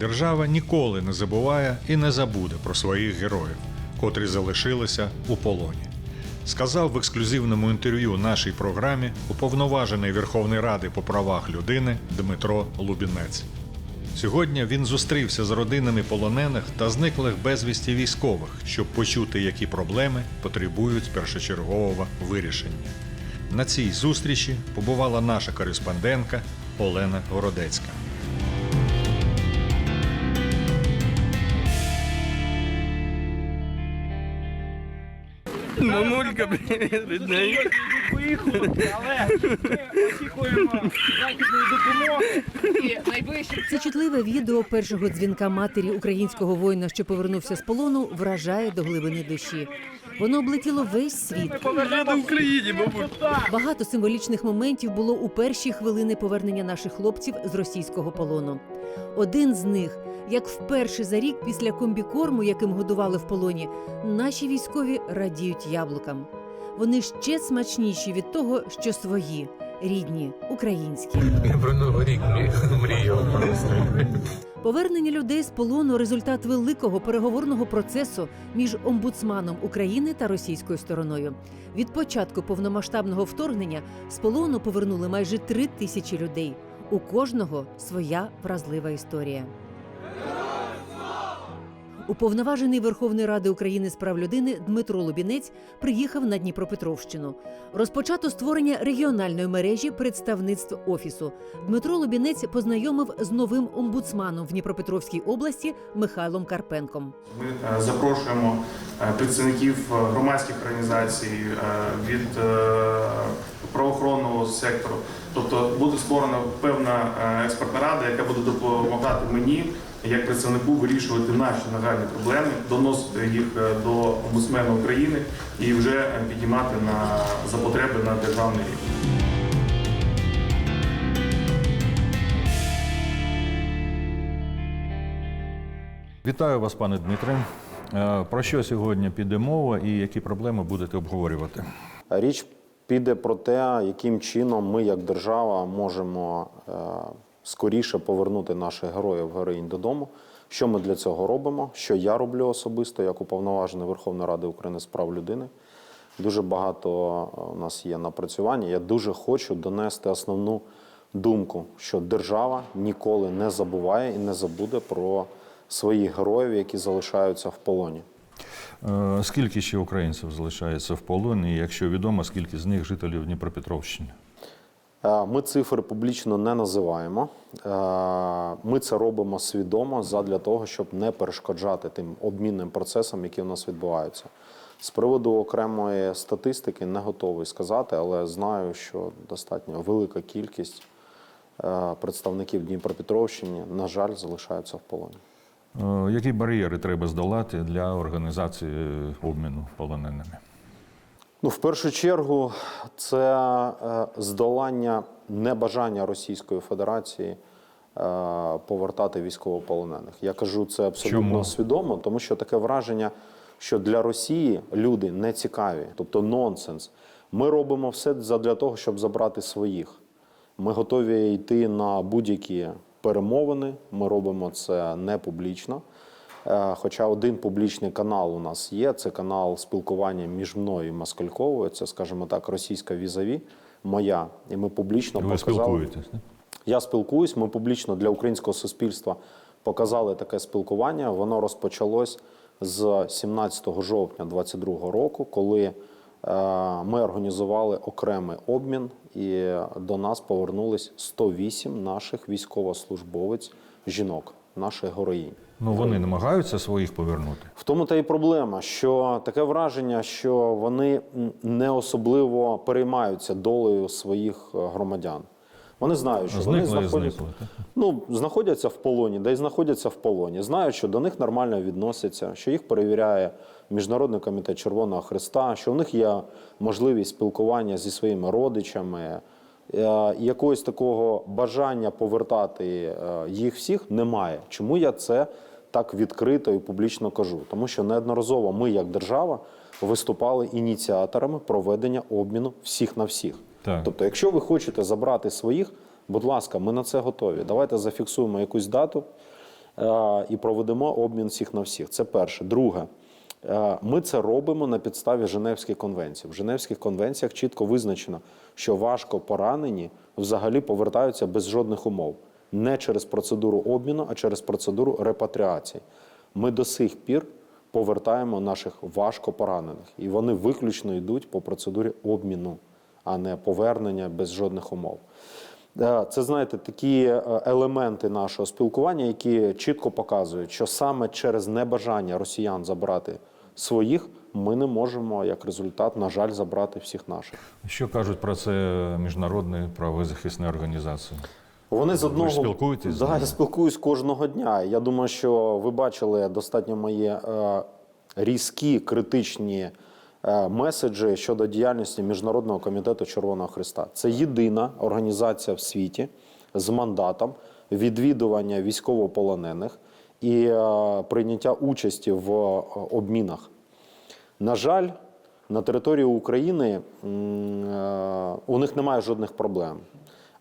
Держава ніколи не забуває і не забуде про своїх героїв, котрі залишилися у полоні. Сказав в ексклюзивному інтерв'ю нашій програмі уповноважений Верховної Ради по правах людини Дмитро Лубінець. Сьогодні він зустрівся з родинами полонених та зниклих безвісті військових, щоб почути, які проблеми потребують першочергового вирішення. На цій зустрічі побувала наша кореспондентка Олена Городецька. Мамулька, привіт, рідненька. Виїхали, але ми очікуємо західної допомоги і Це чутливе відео першого дзвінка матері українського воїна, що повернувся з полону, вражає до глибини душі. Воно облетіло весь світ. Рада Україні, бабуль. Багато символічних моментів було у перші хвилини повернення наших хлопців з російського полону. Один з них, як вперше за рік після комбікорму, яким годували в полоні, наші військові радіють яблукам. Вони ще смачніші від того, що свої, рідні, українські. Я про новий рік мріяв просто. Повернення людей з полону результат великого переговорного процесу між омбудсманом України та російською стороною. Від початку повномасштабного вторгнення з полону повернули майже три тисячі людей. У кожного своя вразлива історія. Уповноважений Верховної Ради України з прав людини Дмитро Лубінець приїхав на Дніпропетровщину. Розпочато створення регіональної мережі представництв офісу. Дмитро Лубінець познайомив з новим омбудсманом в Дніпропетровській області Михайлом Карпенком. Ми е, запрошуємо е, представників е, громадських організацій від правоохоронного сектору. Тобто буде створена певна експертна рада, яка буде допомагати мені як представнику вирішувати наші нагальні проблеми, доносити їх е, до омбудсмена України і вже е, піднімати на за потреби на державний рівень. Вітаю вас, пане Дмитре. Е, Про що сьогодні піде мова і які проблеми будете обговорювати? Річ піде про те, яким чином ми, як держава, можемо скоріше повернути наших героїв героїнь додому. Що ми для цього робимо? Що я роблю особисто, як уповноважений Верховної Ради України з прав людини. Дуже багато е, у нас є напрацювання. Я дуже хочу донести основну думку, що держава ніколи не забуває і не забуде про своїх героїв, які залишаються в полоні. Е, Скільки ще українців залишається в полоні, якщо відомо, скільки з них жителів Дніпропетровщини? Е, Ми цифри публічно не називаємо. Е, Ми це робимо свідомо задля того, щоб не перешкоджати тим обмінним процесам, які у нас відбуваються. З приводу окремої статистики не готовий сказати, але знаю, що достатньо велика кількість е, представників Дніпропетровщини, на жаль, залишаються в полоні. Які бар'єри треба здолати для організації обміну полоненими? Ну, в першу чергу, це е, здолання небажання Російської Федерації е, повертати військовополонених. Я кажу це абсолютно Чому? свідомо, тому що таке враження, що для Росії люди не цікаві, тобто нонсенс. Ми робимо все для того, щоб забрати своїх. Ми готові йти на будь-які перемовини. Ми робимо це не публічно. Е, Хоча один публічний канал у нас є, це канал спілкування між мною і Москальковою. Це, скажімо так, російська візаві, моя. І ми публічно Ви показали. спілкуєтесь? не? Я спілкуюсь. Ми публічно для українського суспільства показали таке спілкування. Воно розпочалось з 17 жовтня 2022 року, коли е, ми організували окремий обмін, і до нас повернулись 108 наших військовослужбовець жінок, наших героїнь. Ну вони намагаються своїх повернути. В тому та й проблема, що таке враження, що вони не особливо переймаються долею своїх е, громадян. Вони знають, що вони Зникли і знаходяться, ну, знаходяться в полоні, де й знаходяться в полоні. Знають, що до них нормально відносяться, що їх перевіряє Міжнародний комітет Червоного Христа, що у них є можливість спілкування зі своїми родичами. Е, Якогось такого бажання повертати е, їх всіх немає. Чому я це так відкрито і публічно кажу? Тому що неодноразово ми, як держава, виступали ініціаторами проведення обміну всіх на всіх. Так. Тобто, якщо ви хочете забрати своїх, будь ласка, ми на це готові. Давайте зафіксуємо якусь дату. е, і проведемо обмін всіх на всіх. Це перше. Друге. Е, Ми це робимо на підставі Женевських конвенцій. В Женевських конвенціях чітко визначено, що важко поранені взагалі повертаються без жодних умов, не через процедуру обміну, а через процедуру репатріації. Ми до сих пір повертаємо наших важко поранених, і вони виключно йдуть по процедурі обміну, а не повернення без жодних умов. Е, Це знаєте такі е, елементи нашого спілкування, які чітко показують, що саме через небажання росіян забрати своїх, ми не можемо як результат, на жаль, забрати всіх наших. Що кажуть про це міжнародні правозахисні організації? Вони з одного спілкуєтесь да, я спілкуюсь кожного дня. Я думаю, що ви бачили достатньо мої е, різкі критичні е, меседжі щодо діяльності Міжнародного комітету Червоного Христа. Це єдина організація в світі з мандатом відвідування військовополонених і е, прийняття участі в е, обмінах. На жаль, на території України е, у них немає жодних проблем.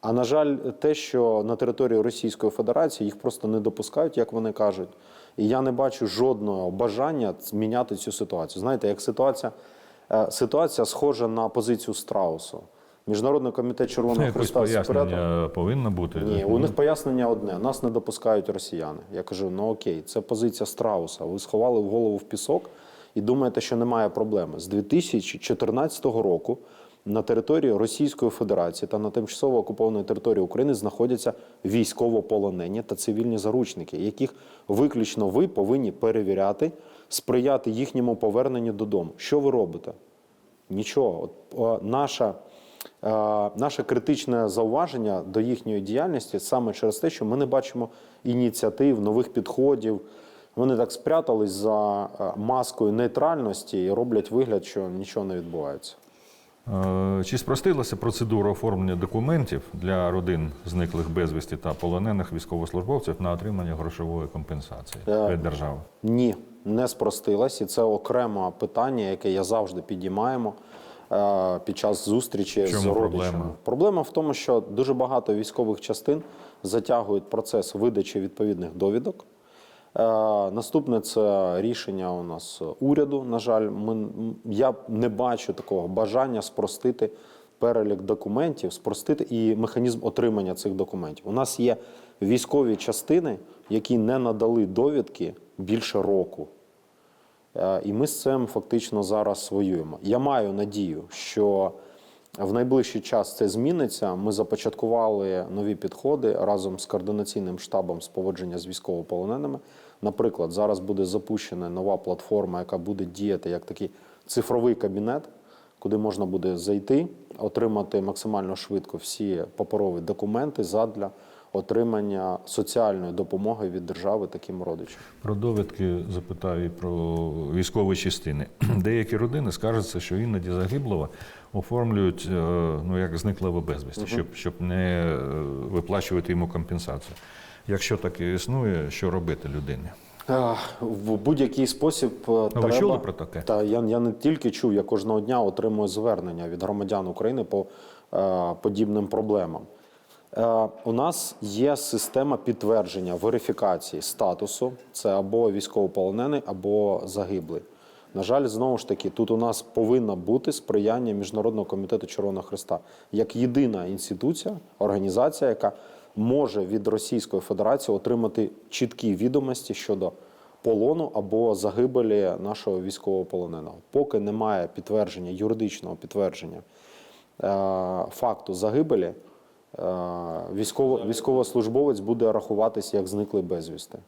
А на жаль, те, що на території Російської Федерації їх просто не допускають, як вони кажуть. І я не бачу жодного бажання зміняти цю ситуацію. Знаєте, як ситуація, ситуація схожа на позицію страусу. Міжнародний комітет Ну, Червоного Христа спереду- пояснення повинно бути. ні, у них пояснення одне: нас не допускають росіяни. Я кажу: ну окей, це позиція страуса. Ви сховали в голову в пісок і думаєте, що немає проблеми. З 2014 року на території Російської Федерації та на тимчасово окупованій території України знаходяться військовополонені та цивільні заручники, яких виключно ви повинні перевіряти, сприяти їхньому поверненню додому. Що ви робите? Нічого. От, наша, наше критичне зауваження до їхньої діяльності саме через те, що ми не бачимо ініціатив, нових підходів. Вони так спрятались за е, маскою нейтральності і роблять вигляд, що нічого не відбувається. Е, Чи спростилася процедура оформлення документів для родин зниклих безвісті та полонених військовослужбовців на отримання грошової компенсації Е, від держави? Ні, не спростилась, і це окреме питання, яке я завжди підіймаємо е, під час зустрічі з родичами. проблема? Проблема в тому, що дуже багато військових частин затягують процес видачі відповідних довідок. Е, Наступне це рішення у нас уряду. На жаль, ми, я не бачу такого бажання спростити перелік документів, спростити і механізм отримання цих документів. У нас є військові частини, які не надали довідки більше року. Е, І ми з цим фактично зараз воюємо. Я маю надію, що в найближчий час це зміниться. Ми започаткували нові підходи разом з координаційним штабом з поводження з військовополоненими. Наприклад, зараз буде запущена нова платформа, яка буде діяти як такий цифровий кабінет, куди можна буде зайти, отримати максимально швидко всі паперові документи задля отримання соціальної допомоги від держави таким родичам. Про довідки запитаю і про військові частини. Деякі родини скаржаться, що іноді загиблого оформлюють е, ну як зниклого безвісті, щоб, щоб не е, виплачувати йому компенсацію. Якщо таке існує, що робити людині? Е, В будь-який спосіб е, треба... чули про таке? Та я, я не тільки чув, я кожного дня отримую звернення від громадян України по е, подібним проблемам. Е, у нас є система підтвердження верифікації статусу. Це або військовополонений, або загиблий. На жаль, знову ж таки, тут у нас повинно бути сприяння Міжнародного комітету Червоного Христа як єдина інституція, організація, яка може від Російської Федерації отримати чіткі відомості щодо полону або загибелі нашого військовополоненого. Поки немає підтвердження, юридичного підтвердження е, факту загибелі, військово, військовослужбовець буде рахуватися як зниклий безвісти.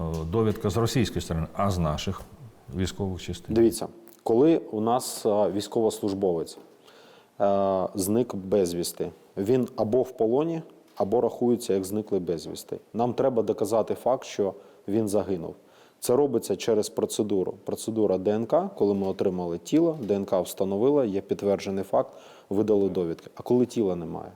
Е, Довідка з російської сторони, а з наших військових частин. Дивіться, коли у нас е, військовослужбовець е, зник безвісти, він або в полоні, або рахується як зниклий безвісти. Нам треба доказати факт, що він загинув. Це робиться через процедуру. Процедура ДНК, коли ми отримали тіло, ДНК встановила, є підтверджений факт, видали довідки. А коли тіла немає?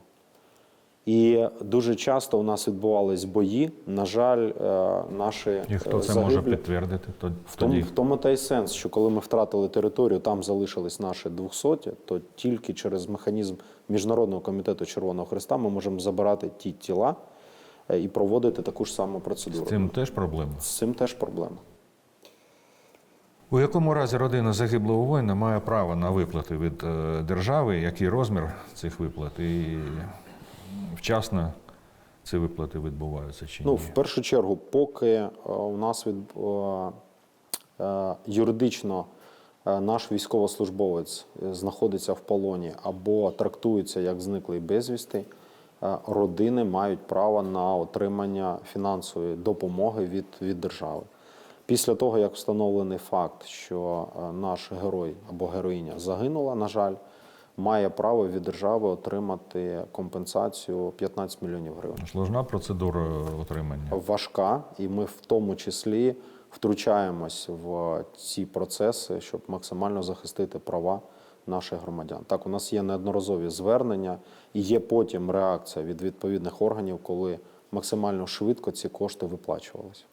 І дуже часто у нас відбувались бої. На жаль, е, наші І хто е, це може підтвердити? То- в тому, Тоді в тому та й сенс, що коли ми втратили територію, там залишились наші 200, то тільки через механізм Міжнародного комітету Червоного Христа ми можемо забирати ті тіла, е, і проводити таку ж саму З процедуру. цим теж проблема. З цим теж проблема. У якому разі родина загиблого воїна має право на виплати від держави, який розмір цих виплат, і вчасно ці виплати відбуваються чи Ну, в першу чергу, поки е, у нас від е, е, юридично наш військовослужбовець знаходиться в полоні або трактується як зниклий безвісти, родини мають право на отримання фінансової допомоги від, від держави. Після того, як встановлений факт, що наш герой або героїня загинула, на жаль, має право від держави отримати компенсацію 15 мільйонів гривень Сложна процедура отримання. важка, і ми в тому числі втручаємось в ці процеси, щоб максимально захистити права наших громадян. Так, у нас є неодноразові звернення, і є потім реакція від відповідних органів, коли максимально швидко ці кошти виплачувалися.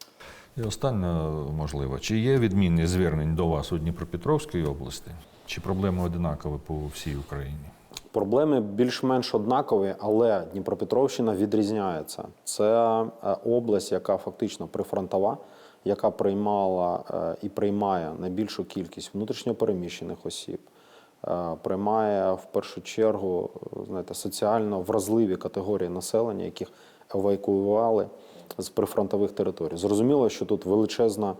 І останнє, можливо, чи є відмінність звернень до вас у Дніпропетровській області, чи проблеми одинакові по всій Україні? Проблеми більш-менш однакові, але Дніпропетровщина відрізняється. Це е, область, яка фактично прифронтова, яка приймала е, і приймає найбільшу кількість внутрішньопереміщених осіб, е, приймає в першу чергу знаєте, соціально вразливі категорії населення, яких евакуювали з прифронтових територій. Зрозуміло, що тут величезна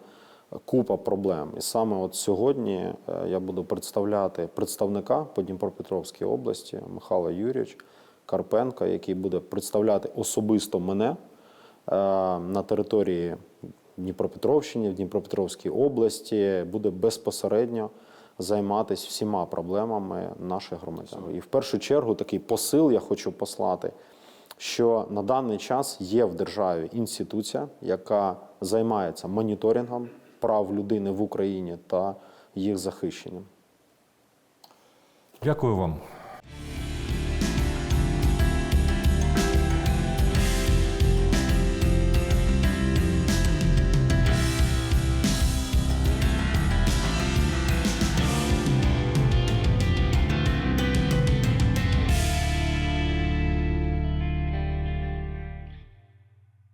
купа проблем. І саме от сьогодні е, я буду представляти представника по Дніпропетровській області Михайла Юрійович Карпенка, який буде представляти особисто мене е, на території Дніпропетровщини, в Дніпропетровській області, буде безпосередньо займатися всіма проблемами наших громадян. І в першу чергу такий посил я хочу послати що на даний час є в державі інституція, яка займається моніторингом прав людини в Україні та їх захищенням. Дякую вам.